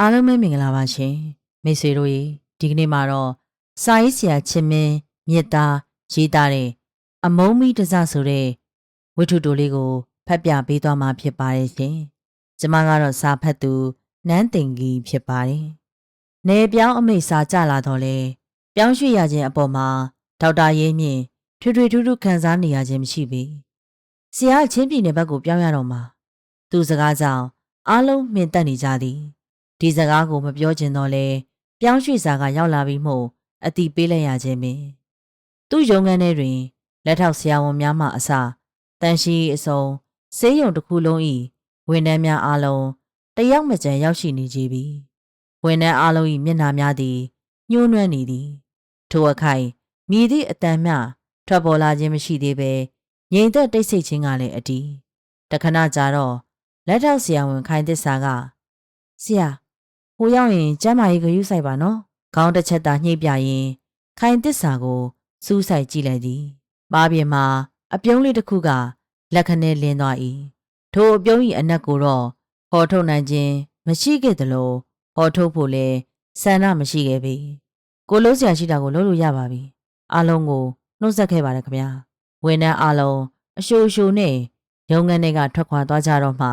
အားလုံးပဲမင်္ဂလာပါရှင်မိတ်ဆွေတို့ရေဒီကနေ့မှာတော့စာရေးဆရာချင်းမင်းမြစ်သားရေးသားတဲ့အမုံမီတစဆိုတဲ့ဝိထုတိုလေးကိုဖတ်ပြပေးသွားမှာဖြစ်ပါတယ်ရှင်ကျမကတော့စာဖတ်သူနန်းတင်ကြီးဖြစ်ပါတယ်နေပြောင်းအမိတ်စာကြလာတော့လေပြောင်းရွှေ့ရခြင်းအပေါ်မှာဒေါက်တာရေးမြင့်ထွေထွေထူးထူးခံစားနေရခြင်းမရှိပေဆရာအချင်းပြည်နယ်ဘက်ကိုပြောင်းရတော့မှာသူစကားကြောင့်အားလုံးမှင်တက်နေကြသည် ဒီစကားကိုမပြောချင်တော့လဲပြောင်းရွှေ့စာကရောက်လာပြီးမို့အတိပေးလိုက်ရခြင်းပင်သူ့ရုံငန်းထဲတွင် လက်ထောက်ဆရာဝန်များမှအစတန်ရှိအစုံဆေးရုံတစ်ခုလုံး၏ဝန်ထမ်းများအားလုံးတယောက်မကျန်ရောက်ရှိနေကြပြီဝန်ထမ်းအားလုံး၏မျက်နှာများသည်ညှိုးနွမ်းနေသည်ထိုအခိုင်မြည်သည့်အတန်မျှထွက်ပေါ်လာခြင်းမရှိသေးပဲငြိမ်သက်တိတ်ဆိတ်ခြင်းကလည်းအတီးတခဏကြာတော့လက်ထောက်ဆရာဝန်ခိုင်သစ္စာကဆရာ ဟိုရောက်ရင်ကျမ်းမာရေးဂရုစိုက်ပါနော်ခေါင်းတစ်ချက်သာညှိပြရင်ခိုင်သစ္စာကိုစူးစိုက်ကြည့်လိုက်သည်ပါးပြင်မှာအပြုံးလေးတစ်ခုကလက်ခနဲ့လင်းသွား၏ထိုအပြုံး၏အနက်ကိုတော့ဟောထုတ်နိုင်ခြင်းမရှိခဲ့သလိုဟောထုတ်ဖို့လည်းဆန္ဒမရှိခဲ့ပြီကိုလုံးဆရာရှိတာကိုလုံးလို့ရပါပြီအားလုံးကိုနှုတ်ဆက်ခဲ့ပါတယ်ခင်ဗျာဝန်ထမ်းအားလုံးအရှိုအရှိုနဲ့ရုံငန်းတွေကထွက်ခွာသွားကြတော့မှ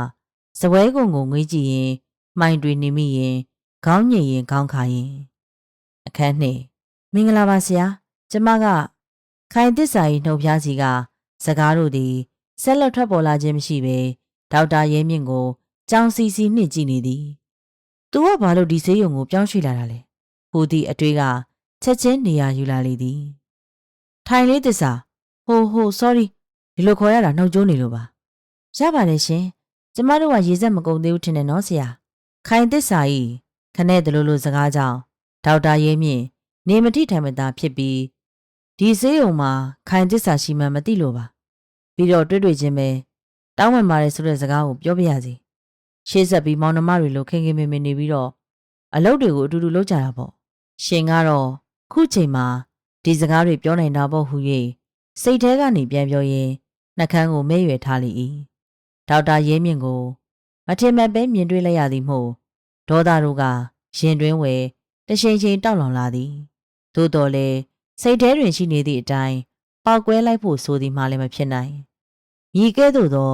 စပွဲကုံကိုငွေးကြည့်ရင်မိုင်တွေနေမိရင် ခေါင်းညင်ရင်ခေါင်းခါရင်အခန်းနှင့်မင်္ဂလာပါဆရာကျမကခိုင်သစ္စာ၏နှုတ်ဖျားစီကစကားတို့သည်ဆက်လက်ထွက်ပေါ်လာခြင်းမရှိပေဒေါက်တာရဲမြင့်ကိုကြောင်စီစီနှင့်ကြည့်နေသည်။ "तू ကဘာလို့ဒီဆေးရုံကိုပြောင်းရွှေ့လာတာလဲ။ဟိုဒီအတွေ့ကချက်ချင်းနေရာယူလာလေသည်။ထိုင်လေးသစ္စာဟိုဟို sorry ဒီလိုခေါ်ရတာနှုတ်ကြိုးနေလို့ပါ။ရပါတယ်ရှင်။ကျမတို့ကရေစက်မကုန်သေးဘူးထင်တယ်နော်ဆရာ။ခိုင်သစ္စာဤ ခနဲ့တလူလူစကားကြောင့်ဒေါက်တာရဲမြင့်နေမတိထိုင်မသာဖြစ်ပြီးဒီဆေးရုံမှာခိုင်သစ္စာရှိမှမသိလို့ပါပြီးတော့တွေ့တွေ့ချင်းပဲတောင်းပန်ပါတယ်ဆိုတဲ့စကားကိုပြောပြရစီရှေ့ဆက်ပြီးမောင်နှမတွေလိုခင်ခင်မင်မင်နေပြီးတော့အလုပ်တွေကိုအတူတူလုပ်ကြတာပေါ့ရှင်ကတော့ခုချိန်မှာဒီစကားတွေပြောနိုင်တာပေါ့ဟူ၍စိတ်ထဲကနေပြန်ပြောရင်းနှကန်းကိုမဲရွယ်ထားလိ၏ဒေါက်တာရဲမြင့်ကိုမထင်မှတ်ပဲမြင်တွေ့လိုက်ရသည်မို့ ဒေါသတို့ကရင်တွင်းဝယ်တချိန်ချိန်တောက်လောင်လာသည်သို့တော်လည်းစိတ်ထဲတွင်ရှိနေသည့်အတိုင်းပေါက်ကွဲလိုက်ဖို့ဆိုသည်မှလည်းမဖြစ်နိုင်ညီကဲ့သို့သော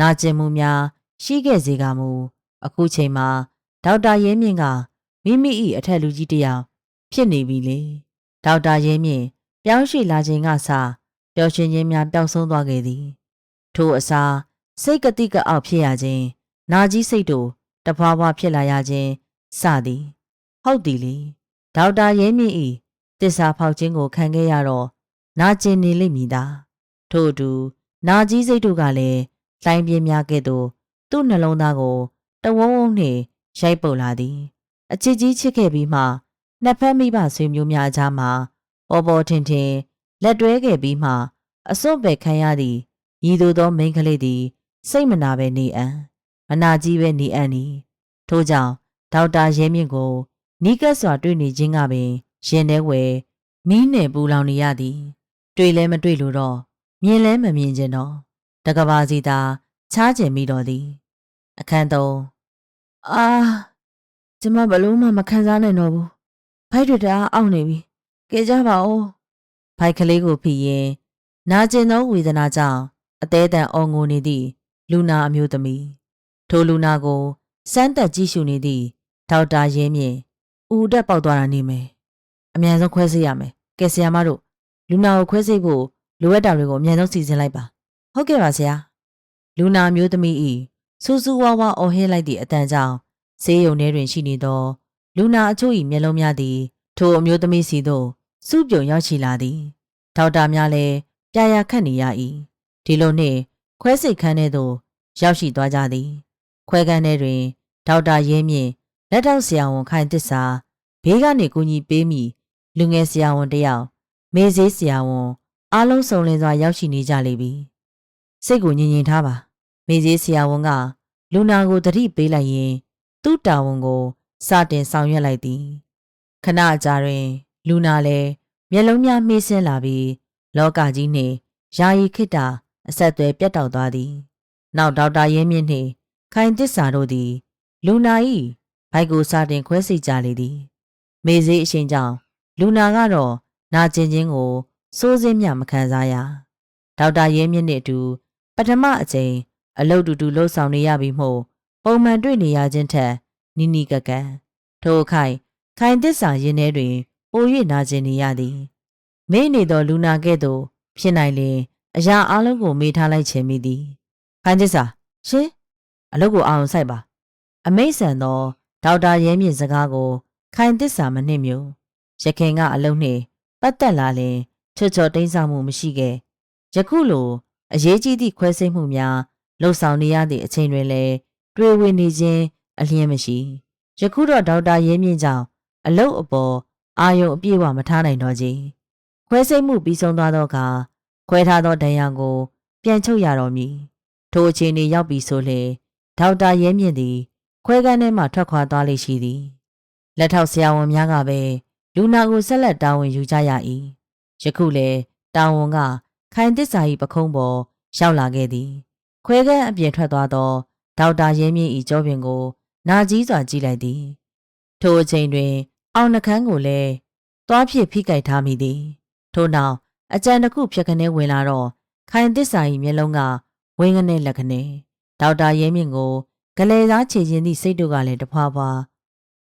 နာကျင်မှုများရှိခဲ့စေကမူအခုချိန်မှာဒေါက်တာရဲမြင့်ကမိမိ၏အထက်လူကြီးတစ်ယောက်ဖြစ်နေပြီလေဒေါက်တာရဲမြင့်ပြောင်းရွှေ့လာခြင်းကစပျော်ရွှင်ခြင်းများပျောက်ဆုံးသွားခဲ့သည်ထို့အစားစိတ်ကတိကအောက်ဖြစ်ရခြင်းနာကြီးစိတ်တို့ တဖွာဖွာဖြစ်လာရခြင်းစသည်ဟုတ်သည်လေဒေါက်တာရဲမြင့်ဤတစ္ဆာဖောက်ခြင်းကိုခံခဲ့ရတော့နာကျင်နေလိမ့်မည်သာထို့အတူနာကြီးစိတ်တို့ကလည်းလိုင်းပြင်းများကဲ့သို့သူ့နှလုံးသားကိုတဝုံဝုံနှင့်ရိုက်ပုတ်လာသည် အချစ်ကြီးချစ်ခဲ့ပြီးမှနှစ်ဖက်မိဘဆွေမျိုးများအကြားမှာပေါ်ပေါ်ထင်ထင်လက်တွဲခဲ့ပြီးမှအစွန့်ပဲခံရသည့်ရည်သူသောမိန်းကလေးသည် စိတ်မနာပဲနေအံ့ မနာကြီးပဲနေအံ့နီထို့ကြောင့်ဒေါက်တာရဲမြင့်ကိုနီးကပ်စွာတွေ့နေခြင်းကပင်ရင်ထဲဝယ်မီးနဲ့ပူလောင်နေရသည်တွေ့လဲမတွေ့လို့တော့မြင်လဲမမြင်ခြင်းတော့တကဘာစီသာချားကျင်မိတော့သည်အခန်းသုံးအာကျမဘလို့မှမခံစားနိုင်တော့ဘူးဖိုက်တွေတအားအောင့်နေပြီကဲကြပါဦးဖိုက်ကလေးကိုဖိရင်နာကျင်သောဝေဒနာကြောင့်အသေးတန်အော်ငိုနေသည့်လူနာအမျိုးသမီး ထိုလူနာကိုစမ်းသက်ကြည့်ရှုနေသည့်ဒေါက်တာရဲမြင့်ဦးတက်ပေါက်သွားတာနေမယ်အမြန်ဆုံးခွဲစိတ်ရမယ်ကဲဆရာမတို့လူနာကိုခွဲစိတ်ဖို့လိုအပ်တာတွေကိုအမြန်ဆုံးစီစဉ်လိုက်ပါဟုတ်ကဲ့ပါဆရာလူနာမျိုးသမီးဤစူးစူးဝါးဝါအော်ဟင်းလိုက်သည့်အတန်ကြောင့်ဆေးရုံထဲတွင်ရှိနေသောလူနာအချို့၏မျက်လုံးများသည်ထိုအမျိုးသမီးစီသို့စုပြုံရောက်ရှိလာသည်ဒေါက်တာများလည်းပြာရခတ်နေရ၏ဒီလိုနှင့်ခွဲစိတ်ခန်းထဲသို့ရောက်ရှိသွားကြသည် ခွဲခန်းထဲတွင်ဒေါက်တာရဲမြင့်လက်ထောက်ဆရာဝန်ခိုင်သစ္စာဘေးကနေကူညီပေးမိလူငယ်ဆရာဝန်တယောက်မေဈေးဆရာဝန်အားလုံးစုံလင်စွာရောက်ရှိနေကြလိမ့်ပြီစိတ်ကိုငြင်ငြင်ထားပါမေဈေးဆရာဝန်ကလူနာကိုတတိပေးလိုက်ရင် သူ့တာဝန်ကိုစတင်ဆောင်ရွက်လိုက်သည်ခဏအကြာတွင် လူနာလည်းမျက်လုံးများမှေးဆင်းလာပြီး လောကကြီးနှင့်ယာယီခိတ္တာအဆက်အသွယ်ပြတ်တောက်သွားသည် နောက်ဒေါက်တာရဲမြင့်နှင့် ခိုင်တစ္ဆာတို့သည် လူနာ၏ဘိုက်ကိုစတင်ခွဲစိတ်ကြလေသည် မေစေးအရှင်ကြောင့်လူနာကတော့နာကျင်ခြင်းကိုစိုးစင်းမြမခံစားရဒေါက်တာရဲမြင့်နှင့်အတူ ပထမအကြိမ်အလုတ်တူတူလှုပ်ဆောင်နေရပြီမို့ပုံမှန်တွေ့နေရခြင်းထက်နီးနီးကပ်ကန်ထို့အခိုင်ခိုင်သစ္စာရင်းထဲတွင်ပို၍နာကျင်နေရသည်မိနေသောလူနာကဲ့သို့ဖြစ်နိုင်လျင်အရာအလုံးကိုမေးထားလိုက်ခြင်းမိသည်ခိုင်သစ္စာရှင် အလုတ်ကိုအောင်ဆိုင်ပါအမိတ်ဆန်သောဒေါက်တာရဲမြင့်စကားကို ခိုင်သစ္စာမနှင့်မြူရခင်ကအလုံးနှင့်ပတ်သက်လာလင်ချွတ်ချော်တိမ့်ဆောင်မှုမရှိခဲ့ယခုလိုအရေးကြီးသည့်ခွဲစိတ်မှုများလှုပ်ဆောင်နေရသည့်အချိန်တွင်လည်းတွေ့ဝေနေခြင်းအလျင်းမရှိယခုတော့ဒေါက်တာရဲမြင့်ကြောင့်အလုတ်အပေါ်အာယုံအပြည့်အဝမထားနိုင်တော့ကြီးခွဲစိတ်မှုပြီးဆုံးသွားသောအခါခွဲထားသောဒဏ်ရာကို ပြန်ချုပ်ရတော်မူထိုအချိန်လေးရောက်ပြီဆိုလေ ဒေါက်တာရဲမြင့်သည် ခွဲကန်းထဲမှထွက်ခွာသွားလိမ့်ရှိသည်လက်ထောက်ဆရာဝန်များကပဲလူနာကိုဆက်လက်တာဝန်ယူကြရ၏ယခုလေတာဝန်ကခိုင်တစ္ဆာ၏ပခုံးပေါ်ရောက်လာခဲ့သည် ခွဲကန်းအပြင်ထွက်သွားသောဒေါက်တာရဲမြင့်၏ကြောပင်ကို နာကြီးစွာကြည့်လိုက်သည် ထိုအချိန်တွင် အောင်နှခမ်းကိုလည်းသွားဖြစ်ဖိကြိုက်ထားမိသည် ထို့နောက်အကြံတစ်ခုဖြတ်ခနဲဝင်လာတော့ခိုင်တစ္ဆာ၏မျက်လုံးကဝင်းကနေလက်ခနဲ ဒေါက်တာရဲမြင့်ကိုဂလဲသားခြေချင်းသည့်စိတ်တို့ကလည်းတဖွာဖွာ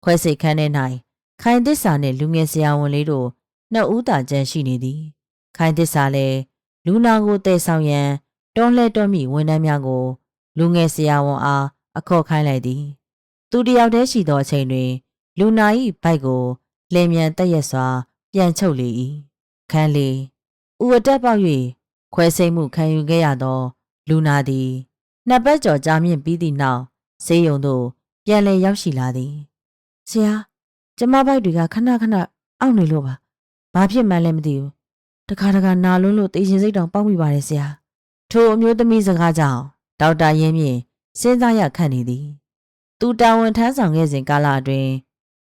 ခွဲစိတ်ခန်းထဲ၌ခိုင်တစ္ဆာနှင့်လူငယ်ဆရာဝန်လေးတို့နှစ်ဦးသာကျန်ရှိနေသည်ခိုင်တစ္ဆာလည်းလူနာကိုတည်ဆောင်ရန်တွန်းလှဲတွန်းမိဝန်ထမ်းများကို လူငယ်ဆရာဝန်အားအခေါ်ခိုင်းလိုက်သည် သူတယောက်တည်းရှိသောအချိန်တွင် လူနာ၏ဘိုက်ကိုလင်မြန်တက်ရက်စွာ ပြန်ချုပ်လေ၏ခန်းလေးဥအတက်ပေါက်၍ခွဲစိတ်မှုခံယူခဲ့ရသော လူနာသည် နှစ်ပတ်ကျော်ကြာမြင့်ပြီးသည့်နောက်ဆေးရုံသို့ပြန်လည်ရောက်ရှိလာသည်ဆရာကျမဘိုက်တွေကခဏခဏအောင့်နေလို့ပါဘာဖြစ်မှန်းလည်းမသိဘူးတခါတခါနာလွန်းလို့တေရှင်စိတ်တောင်ပေါက်မိပါတယ်ဆရာထိုအမျိုးသမီးစကားကြောင့်ဒေါက်တာရင်းမြင့်စဉ်းစားရခန့်နေသည်သူတာဝန်ထမ်းဆောင်ခဲ့စဉ်ကာလအတွင်း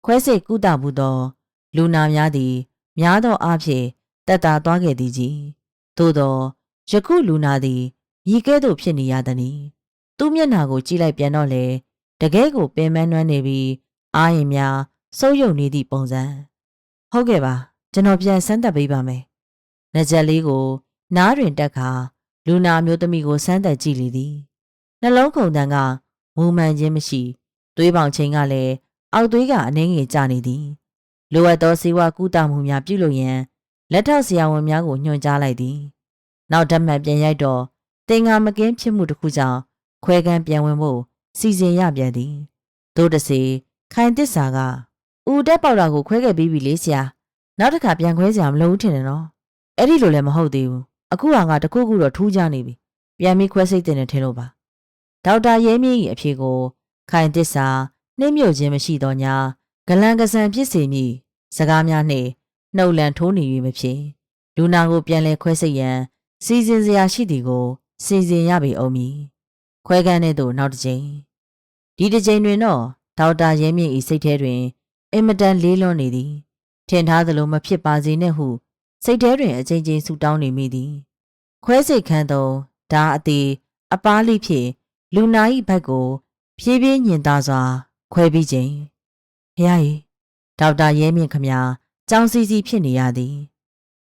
ခွဲစိတ်ကုသမှုသော လူနာများသည် များသောအားဖြင့်တက်တာသွားခဲ့သည်ကြီးသို့သောယခုလူနာသည် မြည်ကဲ့သို့ဖြစ်နေရသည်။သူ့မျက်နှာကိုကြည့်လိုက်ပြန်တော့လေတကယ်ကိုပင်မနှွမ်းနေပြီးအာရင်များစိုးရုံနေသည့်ပုံစံ။ဟုတ်ကဲ့ပါကျွန်တော်ပြန်ဆန်းသက်ပေးပါမယ်။နှကြက်လေးကို နားတွင်တက်ခါလူနာမျိုးသမီးကိုဆန်းသက်ကြည့်လေသည်။နှလုံးခုန်တန်းကမူမှန်ခြင်းမရှိသွေးပေါင်ချိန်ကလည်းအောက်သွေးကအနှင်းငယ်ကျနေသည်။လိုအပ်သောစေဝါကုသမှုများပြုလုပ်ရန်လက်ထောက်ဆရာဝန်များကိုညွှန်ကြားလိုက်သည်။နောက်ဓာတ်မှတ်ပြန်ရိုက်တော့ တင်ငါမကင်းဖြစ်မှုတစ်ခုကြောင့်ခွဲကန်းပြန်ဝင်ဖို့စီစဉ်ရပြန်သည်သို့တစေခိုင်တစ္ဆာကဦးတက်ပေါက်တာကိုခွဲခဲ့ပြီးပြီလေဆရာနောက်တစ်ခါပြန်ခွဲစရာမလိုဘူးထင်တယ်နော်အဲ့ဒီလိုလည်းမဟုတ်သေးဘူးအခုဟာငါတခုခုတော့ထူးခြားနေပြီပြန်ပြီးခွဲစိတ်တင်တယ်ထင်လို့ပါဒေါက်တာရဲမြင့်၏အဖြေကိုခိုင်တစ္ဆာနှိမ့်မြုပ်ခြင်းမရှိတော့ညာဂလန်ကဆန်ဖြစ်စေမည်စကားများနှင့်နှုတ်လန်ထိုးနေ၍မဖြစ်လူနာကိုပြန်လဲခွဲစိတ်ရန်စီစဉ်စရာရှိသည်ကို စီစဉ်ရပြီအောင်မီခွဲကန်းတဲ့သို့နောက်တစ်ကြိမ်ဒီတစ်ကြိမ်တွင်တော့ဒေါက်တာရဲမြင့်၏စိတ်ထဲတွင်အင်မတန်လေးလွန်နေသည်ထင်ထားသလိုမဖြစ်ပါစေနဲ့ဟုစိတ်ထဲတွင်အချိန်ချင်းဆူတောင်းနေမိသည်ခွဲစိတ်ခန်းသောဓာအသေးအပားလေးဖြင့်လူနာ၏ဘက်ကို ဖြည်းဖြည်းညင်သားစွာ ခွဲပြီးချိန်ဖះကြီးဒေါက်တာရဲမြင့်ခမကြောင်စီစီဖြစ်နေရသည်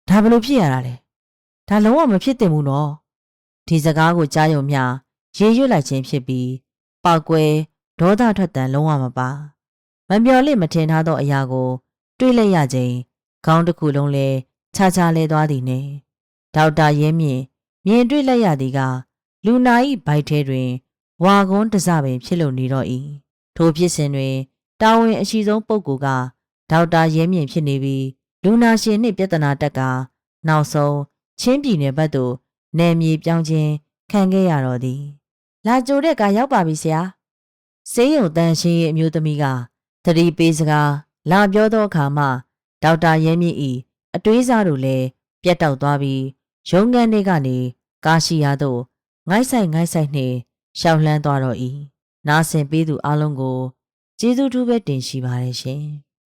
ဒါဘလို့ဖြစ်ရတာလဲဒါလုံးဝမဖြစ်သင့်ဘူးနော် ဒီစကားကိုကြားရုံမျှရေရွတ်လိုက်ခြင်းဖြစ်ပြီးပောက်ကွဲဒေါသထွက်တန်လုံးဝမပါမမျော်လင့်မထင်ထားသောအရာကို တွေးလိုက်ရခြင်းခေါင်းတစ်ခုလုံးလဲခြားခြားလဲသွားသည်နှင့်ဒေါက်တာရဲမြင့်မြင်တွေ့လိုက်ရသည်ကလူနာ၏ဘိုက်ထဲတွင်ဝါကုန်းတစပင်ဖြစ်လို့နေတော့၏ထိုဖြစ်စဉ်တွင်တာဝန်အရှိဆုံးပုဂ္ဂိုလ်ကဒေါက်တာရဲမြင့်ဖြစ်နေပြီးလူနာရှင်နှင့်ပြဿနာတက်ကနောက်ဆုံးချင်းပြည်နယ်ဘက်သို့ နယ်မြေပြောင်းခြင်းခံခဲ့ရတော့သည်လာကြိုတဲ့ကရောက်ပါပြီဆရာစေးရုံတန်ရှင်ရဲ့အမျိုးသမီးကတတိပေးစကားလာပြောသောအခါမှဒေါက်တာရဲမြင့်ဤအတွေးစားတို့လည်းပြတ်တောက်သွားပြီးရုံးခန်းတွေကနေကားရှိရာသို့ငိုက်ဆိုင်ငိုက်ဆိုင်နှင့်ရှောက်လှမ်းသွားတော့၏နားဆင်ပေးသူအလုံးကိုကျေးဇူးထူးပဲတင်ရှိပါတယ်ရှင်